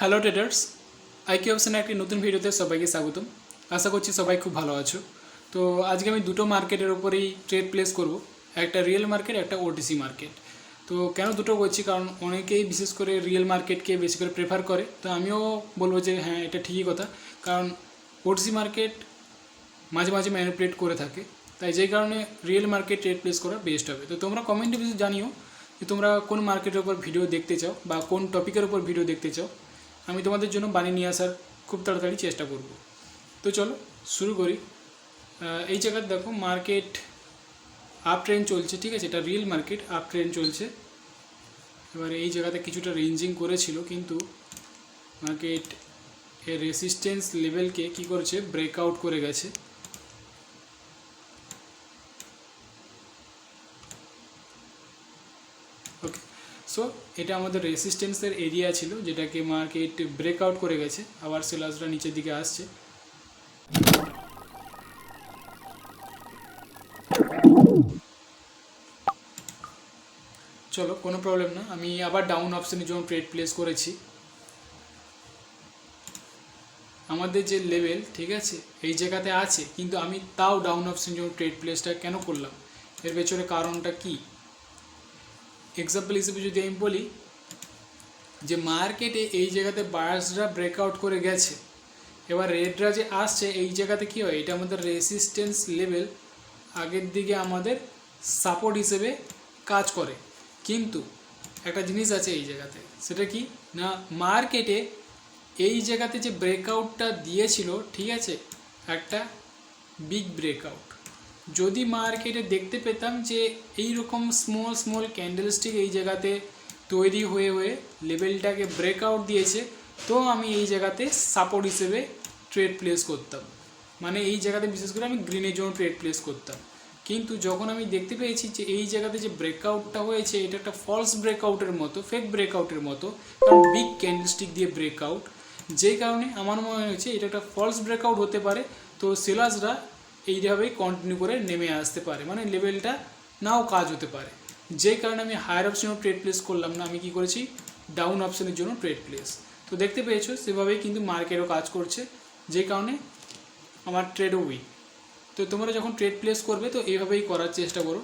Hello traders আইকি অপশনের একটি নতুন ভিডিওতে সবাইকে স্বাগতম। আশা করছি সবাই খুব ভালো আছো। তো আজকে আমি দুটো মার্কেটের ওপরেই ট্রেড প্লেস করব। একটা রিয়েল মার্কেট একটা ওটিসি মার্কেট তো কেন দুটো করছি? কারণ অনেকেই বিশেষ করে রিয়েল মার্কেটকে বেশি করে প্রেফার করে। তো আমিও বলব যে হ্যাঁ এটা ঠিকই কথা। কারণ ওটিসি মার্কেট মাঝে মাঝে ম্যানিপুলেট করে থাকে। তাই যেই কারণে রিয়েল মার্কেট ট্রেড প্লেস করা বেস্ট হবে। তো তোমরা কমেন্টে বেশি জানিও যে তোমরা কোন মার্কেটের উপর ভিডিও দেখতে চাও বা কোন টপিকের উপর ভিডিও দেখতে চাও। আমি তোমাদের জন্য বানিয়ে নিয়ে আসার খুব তাড়াতাড়ি চেষ্টা করব। তো চলো, শুরু করি। এই জায়গার দেখো মার্কেট আপ ট্রেন চলছে, ঠিক আছে? এটা রিয়েল মার্কেট আপ ট্রেন চলছে। এবার এই জায়গাতে কিছুটা রেঞ্জিং করেছিল, কিন্তু মার্কেট এর রেসিস্টেন্স লেভেলকে কি করেছে? ব্রেকআউট করে গেছে ওকে সো এটা আমাদের রেসিস্টেন্সের এরিয়া ছিল, যেটাকে মার্কেট ব্রেকআউট করে গেছে। আবার সেলার্সরা নিচের দিকে আসছে। চলো, কোনো প্রবলেম না। আমি আবার ডাউন অপশনের জন্য ট্রেড প্লেস করেছি। আমাদের যে লেভেল ঠিক আছে, এই জায়গাতে আছে, কিন্তু আমি তাও ডাউন অপশনের জন্য ট্রেড প্লেসটা কেন করলাম? এর পেছনে কারণটা কী? এক্সাম্পল হিসেবে যদি আমি বলি যে মার্কেটে এই জায়গাতে বায়ার্সরা ব্রেকআউট করে গেছে, এবার রেডরা যে আসছে, এই জায়গাতে কী হয়? এটা আমাদের রেসিস্টেন্স লেভেল আগের দিকে আমাদের সাপোর্ট হিসেবে কাজ করে। কিন্তু একটা জিনিস আছে এই জায়গাতে, সেটা কি? না, মার্কেটে এই জায়গাতে যে ব্রেকআউটটা দিয়েছিল, ঠিক আছে? একটা বিগ ব্রেকআউট যদি মার্কেটে দেখতে পেতাম যে এই রকম স্মল স্মল ক্যান্ডেলস্টিক এই জায়গাতে তৈরি হয়ে হয়ে লেভেলটাকে ব্রেকআউট দিয়েছে, তো আমি এই জায়গাতে সাপোর্ট হিসেবে ট্রেড প্লেস করতাম। মানে এই জায়গাতে বিশেষ করে আমি গ্রিনের জন্য ট্রেড প্লেস করতাম। কিন্তু যখন আমি দেখতে পেয়েছি যে এই জায়গাতে যে ব্রেকআউটটা হয়েছে, এটা একটা ফলস ব্রেকআউটের মতো ফেক ব্রেকআউটের মতো, কারণ বিগ ক্যান্ডেলস্টিক দিয়ে ব্রেকআউট যে কারণে আমার মনে হয়েছে এটা একটা ফলস ব্রেকআউট হতে পারে। তো সেলার্সরা এইভাবেই কন্টিনিউ করে নেমে আসতে পারে। মানে লেভেলটা নাও কাজ হতে পারে। যে কারণে আমি হায়ার অপশনেও ট্রেড প্লেস করলাম না, আমি কি করেছি? ডাউন অপশনের জন্য ট্রেড প্লেস তো দেখতে পেয়েছ, সেভাবেই কিন্তু মার্কেটও কাজ করছে। যে কারণে আমার ট্রেডও উইক তো তোমরা যখন ট্রেড প্লেস করবে, তো এইভাবেই করার চেষ্টা করো।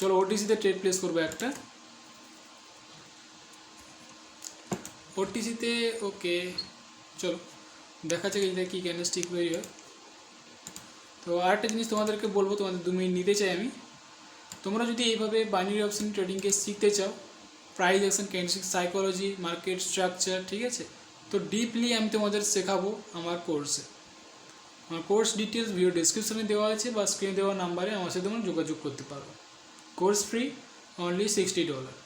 চলো ওটিসিতে ট্রেড প্লেস করব একটা। ওটিসিতে ওকে চলো। দেখা যাক এটা কী ক্যান্ডেলস্টিক তৈরি হয় তো আরেকটা জিনিস তোমাদেরকে বলব, তোমাদের দু মিনিট নিতে চাই আমি। তোমরা যদি এইভাবে বাইনারি অপশন ট্রেডিংকে শিখতে চাও price action candlestick psychology market structure ঠিক আছে? তো ডিপলি আমি তোমাদের শেখাবো আমার কোর্সে আমার কোর্স ডিটেলস ভিডিও ডিসক্রিপশনে দেওয়া আছে বা স্ক্রিনে দেওয়া নাম্বারে আমার সাথে তোমরা যোগাযোগ করতে পারো। Course free only sixty dollar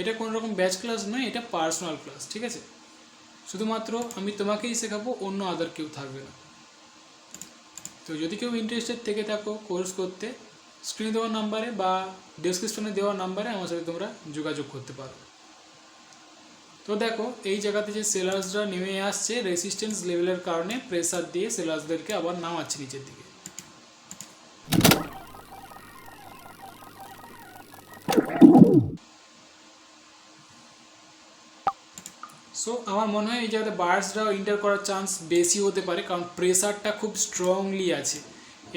এটা কোনো রকম ব্যাচ ক্লাস নয়, এটা পার্সোনাল ক্লাস ঠিক আছে? শুধুমাত্র আমি তোমাকেই শেখাবো, অন্য আদার কেউ থাকবে না। তো যদি কেউ ইন্টারেস্টেড থেকে থাকো কোর্স করতে স্ক্রিনে দেওয়া নাম্বারে বা ডিসক্রিপশনে দেওয়া নাম্বারে আমার সাথে তোমরা যোগাযোগ করতে পারো। তো দেখো, এই জায়গাতে যে সেলার্সরা নেমে আসছে রেসিস্ট্যান্স লেভেলের কারণে প্রেসার দিয়ে সেলার্সদেরকে আবার নামাচ্ছে নিচের দিকে। সো আমার মনে হয় এই জায়গাতে বায়ার্সরাও ইন্টার করার চান্স বেশি হতে পারে, কারণ প্রেসারটা খুব স্ট্রংলি আছে।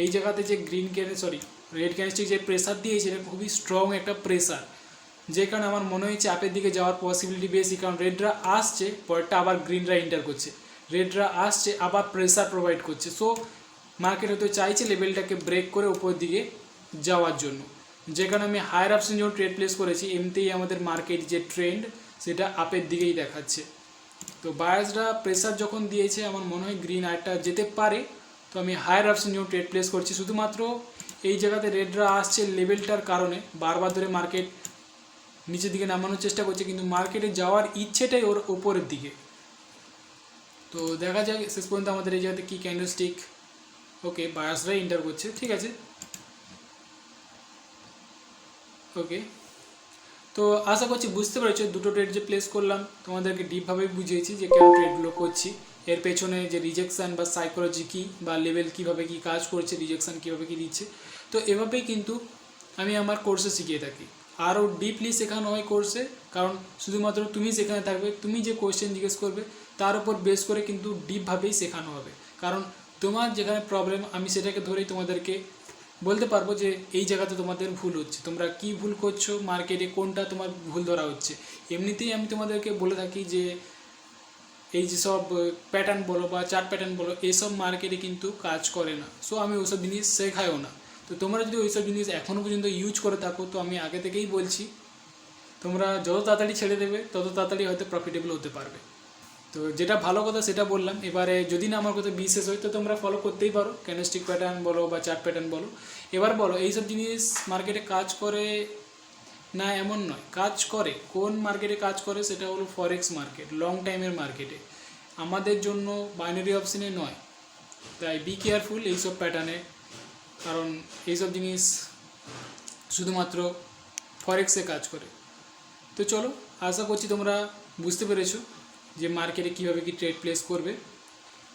এই জায়গাতে যে গ্রিন ক্যানে সরি রেড ক্যানস্টিক যে প্রেসার দিয়েছে, এটা খুবই স্ট্রং একটা প্রেসার যে কারণে আমার মনে হয় চাপের দিকে যাওয়ার পসিবিলিটি বেশি, কারণ রেডরা আসছে, পরেরটা আবার গ্রিনরা ইন্টার করছে। রেডরা আসছে, আবার প্রেসার প্রোভাইড করছে। সো মার্কেট হয়তো চাইছে লেভেলটাকে ব্রেক করে উপর দিকে যাওয়ার জন্য। যেখানে আমি হায়ার অপশন যখন ট্রেড প্লেস করেছি, এমনিতেই আমাদের মার্কেট যে ট্রেন্ড সেটা আপের দিকেই দেখাচ্ছে। তো বায়ার্সরা প্রেসার যখন দিয়েছে, আমার মনে হয় গ্রিন আরটা যেতে পারে। তো আমি হায়ার অপশন যখন ট্রেড প্লেস করছি। শুধুমাত্র এই জায়গাতে রেডরা আসছে লেভেলটার কারণে। বারবার ধরে মার্কেট নিচের দিকে নামানোর চেষ্টা করছে, কিন্তু মার্কেটে যাওয়ার ইচ্ছেটাই ওর ওপরের দিকে। তো দেখা যাক, শেষ পর্যন্ত আমাদের এই জায়গাতে কী ক্যান্ডেলস্টিক ওকে বায়ার্সরাই এন্টার করছে। ঠিক আছে? ওকে তো আশা করছি বুঝতে পেরেছ, দুটো ট্রেড যে প্লেস করলাম, তোমাদেরকে ডিপভাবে বুঝিয়েছি যে কেন ট্রেডগুলো করছি। এর পেছনে যে রিজেকশান বা সাইকোলজি কী বা লেভেল কীভাবে কী কাজ করছে রিজেকশান কীভাবে কী দিচ্ছে, তো এভাবেই কিন্তু আমি আমার কোর্সে শিখিয়ে থাকি। আরও ডিপলি শেখানো হয় কোর্সে কারণ শুধুমাত্র তুমি সেখানে থাকবে, তুমি যে কোয়েশ্চেন জিজ্ঞেস করবে, তার উপর বেস করে কিন্তু ডিপভাবেই শেখানো হবে। কারণ তোমার যেখানে প্রবলেম আমি সেটাকে ধরেই তোমাদেরকে বলতে পারব যে এই জায়গাতে তোমাদের ভুল হচ্ছে। তোমরা কি ভুল করছ, মার্কেটে কোনটা তোমার ভুল ধরা হচ্ছে? এমনিতেই আমি তোমাদেরকে বলে থাকি যে এই যে সব প্যাটার্ন বলো বা চার্ট প্যাটার্ন বলো এইসব মার্কেটে কিন্তু কাজ করে না। সো আমি ওইসব জিনিস শেখাইও না। তো তোমরা যদি ওইসব জিনিস এখনও পর্যন্ত ইউজ করে থাকো, তো আমি আগে থেকেই বলছি, তোমরা যত তাড়াতাড়ি ছেড়ে দেবে, তত তাড়াতাড়ি হয়তো প্রফিটেবল হতে পারবে। তো যেটা ভালো কথা সেটা বললাম। এবারে যদি না আমার কথা বিশেষ হয়, তো তোমরা ফলো করতেই পারো। ক্যানেস্টিক প্যাটার্ন বলো বা চার্ট প্যাটার্ন বলো। এবার বলো, এইসব জিনিস মার্কেটে কাজ করে না এমন নয়। কাজ করে। কোন মার্কেটে কাজ করে সেটা হলো ফরেক্স মার্কেট লং টাইমের মার্কেটে আমাদের জন্য বাইনারি অপশনে নয়। তাই বি কেয়ারফুল এইসব প্যাটার্নে কারণ এইসব জিনিস শুধুমাত্র ফরেক্সে কাজ করে। তো চলো, আশা করছি তোমরা বুঝতে পেরেছ। যে মার্কেটে কীভাবে কি ট্রেড প্লেস করবে।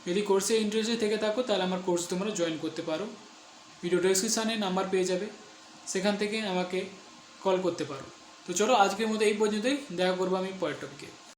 যদি কোর্সে ইন্টারেস্টে থেকে থাকো, তাহলে আমার কোর্স তোমরা জয়েন করতে পারো। ভিডিও ডেসক্রিপশানে নাম্বার পেয়ে যাবে। সেখান থেকে আমাকে কল করতে পারো। তো চলো, আজকের মতো এই পর্যন্তই। দেখা করব আমি পরের টপিকে